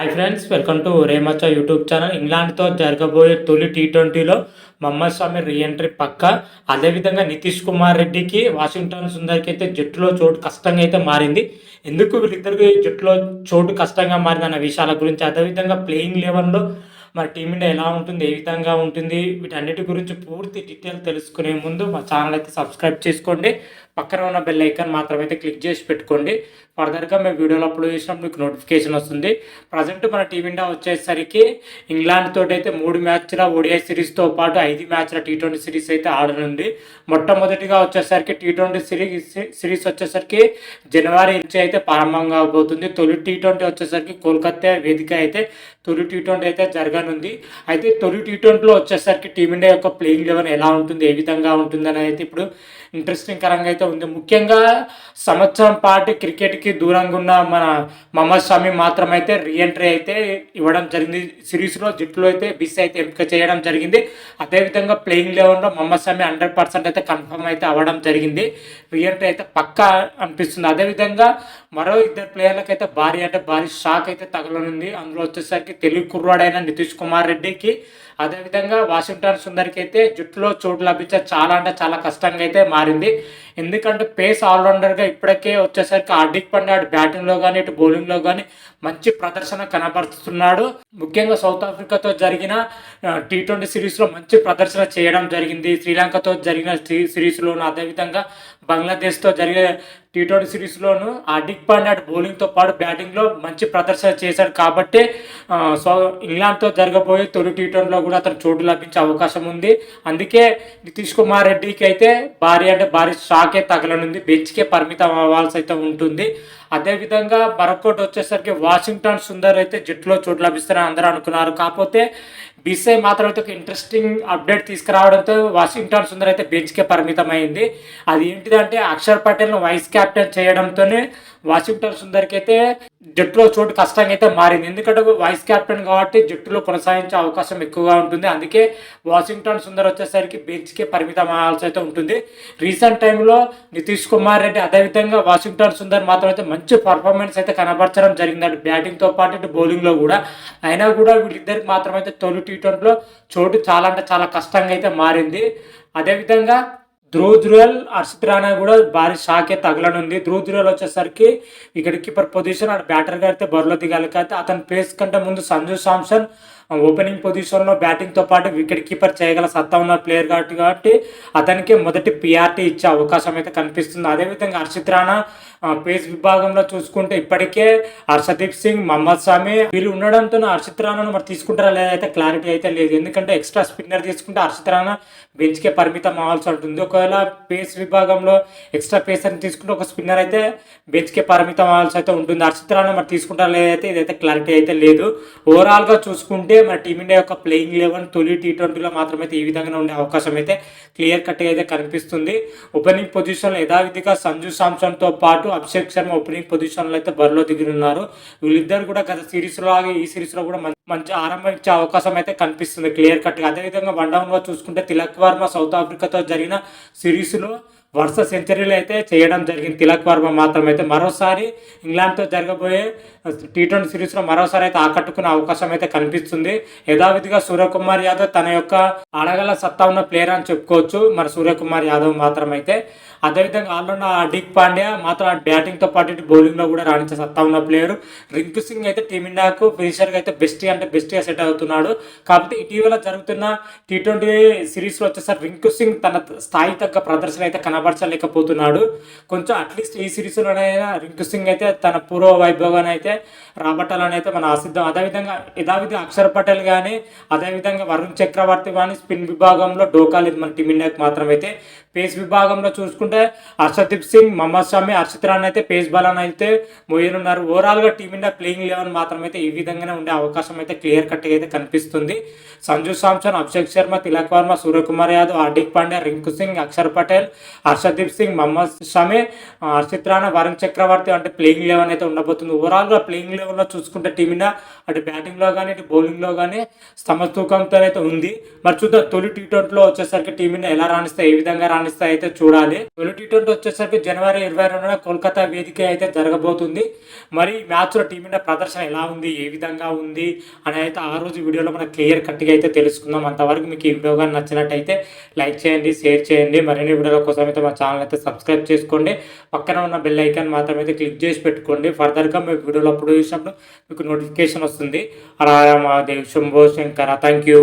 Hi friends welcome to రేమచ్చ YouTube channel ఇంగ్లాండ్తో జరగబోయే తొలి టీ ట్వంటీలో మహమ్మద్ స్వామి రీఎంట్రీ పక్క. అదేవిధంగా నితీష్ కుమార్ రెడ్డికి వాషింగ్టన్ సుందర్కి అయితే జట్టులో చోటు కష్టంగా అయితే మారింది. ఎందుకు వీళ్ళిద్దరికి జట్టులో చోటు కష్టంగా మారింది అన్న విషయాల గురించి అదేవిధంగా ప్లేయింగ్ లెవెల్లో మరి టీమిండియా ఎలా ఉంటుంది ఏ విధంగా ఉంటుంది వీటన్నిటి గురించి పూర్తి డీటెయిల్ తెలుసుకునే ముందు మా ఛానల్ అయితే సబ్స్క్రైబ్ చేసుకోండి. పక్కన ఉన్న బెల్ ఐకాన్ మాత్రం అయితే క్లిక్ చేసి పెట్టుకోండి. ఫర్దర్గా మేము వీడియోలు అప్లోడ్ చేసినప్పుడు మీకు నోటిఫికేషన్ వస్తుంది. ప్రజెంట్ మన టీమిండియా వచ్చేసరికి ఇంగ్లాండ్ తోటి అయితే మూడు మ్యాచ్ల ఓడిఐ సిరీస్తో పాటు ఐదు మ్యాచ్ల టీ ట్వంటీ సిరీస్ అయితే ఆడనుంది. మొట్టమొదటిగా వచ్చేసరికి టీ ట్వంటీ సిరీస్ సిరీస్ వచ్చేసరికి జనవరి నుంచి అయితే ప్రారంభం కాబోతుంది. తొలి టీ ట్వంటీ వచ్చేసరికి కోల్కతా వేదిక అయితే తొలి టీ ట్వంటీ అయితే జరగనుంది. అయితే తొలి టీ ట్వంటీలో వచ్చేసరికి టీమిండియా యొక్క ప్లేయింగ్ లెవెన్ ఎలా ఉంటుంది? ఏ విధంగా ఉంటుంది అనేది ఇప్పుడు ఇంట్రెస్టింగ్ కరంగా అయితే ఉంది. ముఖ్యంగా సంవత్సరం పాటు క్రికెట్కి దూరంగా ఉన్న మన మహమ్మద్ షమి మాత్రమైతే రీఎంట్రీ అయితే ఇవ్వడం జరిగింది. సిరీస్లో జట్టులో అయితే బిస్ అయితే ఎంపిక చేయడం జరిగింది. అదేవిధంగా ప్లేయింగ్ లెవెన్లో మహమ్మద్ షమి హండ్రెడ్ పర్సెంట్ అయితే కన్ఫర్మ్ అయితే అవ్వడం జరిగింది. రీఎంట్రీ అయితే పక్కా అనిపిస్తుంది. అదేవిధంగా మరో ఇద్దరు ప్లేయర్లకు అయితే భారీ అంటే భారీ షాక్ అయితే తగలనుంది. అందులో వచ్చేసరికి తెలుగు కుర్రాడైన నితీష్ కుమార్ రెడ్డికి అదేవిధంగా వాషింగ్టన్ సుందర్కి అయితే జుట్టులో చోటు లభించే చాలా అంటే చాలా కష్టంగా అయితే మారింది. ఎందుకంటే పేస్ ఆల్రౌండర్గా ఇప్పటికే వచ్చేసరికి హార్దిక్ పాండ్యా అటు బ్యాటింగ్లో కానీ ఇటు బౌలింగ్లో కానీ మంచి ప్రదర్శన కనబరుస్తున్నాడు. ముఖ్యంగా సౌత్ ఆఫ్రికాతో జరిగిన టీ ట్వంటీ సిరీస్లో మంచి ప్రదర్శన చేయడం జరిగింది. శ్రీలంకతో జరిగిన సిరీస్లోను అదేవిధంగా బంగ్లాదేశ్తో జరిగే టీ ట్వంటీ సిరీస్లోను హార్దిక్ పాండ్యా బౌలింగ్తో పాటు బ్యాటింగ్లో మంచి ప్రదర్శన చేశాడు కాబట్టి సో ఇంగ్లాండ్తో జరగబోయే తొలి టీ ట్వంటీలో కూడా అతను చోటు లభించే అవకాశం ఉంది. అందుకే నితీష్ కుమార్ రెడ్డికి అయితే భారీ అంటే భారీ షాకే తగలనుంది. బెంచ్కే పరిమితం అవ్వాల్సి అయితే ఉంటుంది. అదేవిధంగా మరొకటి వచ్చేసరికి వాషింగ్టన్ సుందర్ అయితే జట్టులో చోటు లభిస్తారని అందరూ అనుకున్నారు. కాకపోతే బీసీఐ మాత్రం అయితే ఒక ఇంట్రెస్టింగ్ అప్డేట్ తీసుకురావడంతో వాషింగ్టన్ సుందర్ అయితే బెంచ్కే పరిమితం అయింది అది ఏంటిదంటే అక్షర్ పటేల్ను వైస్ కెప్టెన్ చేయడంతోనే వాషింగ్టన్ సుందర్కి అయితే జట్టులో చోటు కష్టంగా అయితే మారింది. ఎందుకంటే వైస్ కెప్టెన్ కాబట్టి జట్టులో కొనసాగించే అవకాశం ఎక్కువగా ఉంటుంది. అందుకే వాషింగ్టన్ సుందర్ వచ్చేసరికి బెంచ్కే పరిమితం అవ్వాల్సి అయితే ఉంటుంది. రీసెంట్ టైంలో నితీష్ కుమార్ రెడ్డి అదేవిధంగా వాషింగ్టన్ సుందర్ మాత్రం అయితే మంచి పర్ఫార్మెన్స్ అయితే కనబరచడం జరిగింది అటు బ్యాటింగ్తో పాటు ఇటు బౌలింగ్లో కూడా. అయినా కూడా వీళ్ళిద్దరికి మాత్రం అయితే తొలి టీ ట్వంటీలో చోటు చాలా అంటే చాలా కష్టంగా అయితే మారింది. అదేవిధంగా ధ్రువ్ అర్షిత్ హర్షిత్ రాణా కూడా భారీ షాకే తగలనుంది. ధ్రువ్ వచ్చేసరికి ఇక్కడ కీపర్ పొజిషన్ అక్కడ బ్యాటర్గా అయితే బరిలో దిగాలి అయితే అతని పేస్ కంటే ముందు సంజు సామ్సన్ ఓపెనింగ్ పొజిషన్లో బ్యాటింగ్తో పాటు వికెట్ కీపర్ చేయగల సత్తా ఉన్న ప్లేయర్ కాబట్టి కాబట్టి అతనికి మొదటి పిఆర్టీ ఇచ్చే అవకాశం అయితే కనిపిస్తుంది. అదేవిధంగా హర్షిత్ రాణా పేస్ విభాగంలో చూసుకుంటే ఇప్పటికే హర్షదీప్ సింగ్ మహమ్మద్ స్వామి వీళ్ళు ఉండడంతో హర్షిత్ రాణాను మరి తీసుకుంటారా లేదా అయితే క్లారిటీ అయితే లేదు. ఎందుకంటే ఎక్స్ట్రా స్పిన్నర్ తీసుకుంటే హర్షిత్ రాణా బెంచ్కే పరిమితం అవ్వాల్సి ఉంటుంది. ఒకవేళ పేస్ విభాగంలో ఎక్స్ట్రా పేసర్ని తీసుకుంటే ఒక స్పిన్నర్ అయితే బెంచ్కే పరిమితం అవ్వాల్సి అయితే ఉంటుంది. హర్షిత్ రాణా మరి తీసుకుంటారా లేదైతే ఇదైతే క్లారిటీ అయితే లేదు. ఓవరాల్గా చూసుకుంటే మన టీమిండియా యొక్క ప్లేయింగ్ లెవెన్ తొలి టీ ట్వంటీలో మాత్రమైతే ఈ విధంగా ఉండే అవకాశం అయితే క్లియర్ కట్గా అయితే కనిపిస్తుంది. ఓపెనింగ్ పొజిషన్లో యథావిధిగా సంజు సామ్సన్తో పాటు అభిషేక్ శర్మ ఓపెనింగ్ పొజిషన్లో అయితే బరిలో దిగుతున్నారు వీళ్ళిద్దరు కూడా గత సిరీస్లో ఈ సిరీస్లో కూడా మంచి ఆరంభం ఇచ్చే అవకాశం అయితే కనిపిస్తుంది క్లియర్ కట్గా. అదేవిధంగా వన్ డౌన్గా చూసుకుంటే తిలక్ వర్మ సౌత్ ఆఫ్రికాతో జరిగిన సిరీస్లో వరుస సెంచరీలు అయితే చేయడం జరిగింది. తిలక్ వర్మ మాత్రం అయితే మరోసారి ఇంగ్లాండ్తో జరగబోయే టీ ట్వంటీ సిరీస్లో మరోసారి అయితే ఆకట్టుకునే అవకాశం అయితే కనిపిస్తుంది. యథావిధిగా సూర్యకుమార్ యాదవ్ తన యొక్క ఆడగల సత్తా ఉన్న ప్లేయర్ అని చెప్పుకోవచ్చు. మరి సూర్యకుమార్ యాదవ్ మాత్రం అయితే అదేవిధంగా ఆల్రౌండర్ హార్దిక్ పాండ్యా మాత్రం బ్యాటింగ్తో పాటు బౌలింగ్లో కూడా రాణించే సత్తా ఉన్న ప్లేయర్. రింకు సింగ్ అయితే టీమిండియాకు ఫినిషర్గా అయితే బెస్ట్ అంటే బెస్ట్గా సెట్ అవుతున్నాడు. కాకపోతే ఇటీవల జరుగుతున్న టీ ట్వంటీ సిరీస్లో వచ్చేసరికి రింకు సింగ్ తన స్థాయి తగ్గ ప్రదర్శన అయితే కనబరచలేకపోతున్నాడు. కొంచెం అట్లీస్ట్ ఈ సిరీస్లోనైనా రింకు సింగ్ అయితే తన పూర్వ వైభవాన్ని అయితే రాబట్టాలని అయితే మనం ఆశిద్దాం. అదేవిధంగా యథావిధి అక్షర్ పటేల్ కానీ అదేవిధంగా వరుణ్ చక్రవర్తి కానీ స్పిన్ విభాగంలో డోకాలేదు మన టీమిండియాకి మాత్రం అయితే పేస్ విభాగంలో చూసుకుంటే హర్షదీప్ సింగ్ మహమ్మద్ షమి హర్షిత్ రాణ్ అయితే పేస్ బలాన్ని అయితే మోయనున్నారు. ఓవరాల్గా టీమిండియా ప్లేయింగ్ లెవెన్ మాత్రం అయితే ఈ విధంగానే ఉండే అవకాశం అయితే క్లియర్ కట్గా అయితే కనిపిస్తుంది. సంజు సాంసన్ అభిషేక్ శర్మ తిలక్ వర్మ సూర్యకుమార్ యాదవ్ హార్దిక్ పాండ్యా రింకు సింగ్ అక్షర్ పటేల్ హర్షదీప్ సింగ్ మహమ్మద్ షమి హర్షిత్ రాణా వరుణ్ చక్రవర్తి అంటే ప్లేయింగ్ లెవెన్ అయితే ఉండబోతుంది. ఓవరాల్గా ప్లేయింగ్ లెవెన్లో చూసుకుంటే టీమిండియా అటు బ్యాటింగ్లో కానీ ఇటు బౌలింగ్లో కానీ సమతూకంతో అయితే ఉంది. మరి చూద్దాం తొలి టీ ట్వంటీలో వచ్చేసరికి టీమిండియా ఎలా రాణిస్తాయి ఏ విధంగా రాణిస్తాయి అయితే చూడాలి. తొలి టీ ట్వంటీ వచ్చేసరికి జనవరి ఇరవై రెండున కోల్కతా వేదిక అయితే జరగబోతుంది. మరి మ్యాచ్లో టీమిండియా ప్రదర్శన ఎలా ఉంది ఏ విధంగా ఉంది అని అయితే ఆ రోజు వీడియోలో మనం క్లియర్ కట్గా అయితే తెలుసుకుందాం. అంతవరకు మీకు ఈ వీడియో కానీ నచ్చినట్టయితే లైక్ చేయండి షేర్ చేయండి. మరిన్ని వీడియోల కోసం అయితే మా ఛానల్ అయితే సబ్స్క్రైబ్ చేసుకోండి. పక్కన ఉన్న బెల్ ఐకాన్ మాత్రం అయితే క్లిక్ చేసి పెట్టుకోండి. ఫర్దర్గా మీ వీడియోలో అప్పుడు చూసినప్పుడు మీకు నోటిఫికేషన్ వస్తుంది. అలా Mahadev Shambho Shankara. Thank you.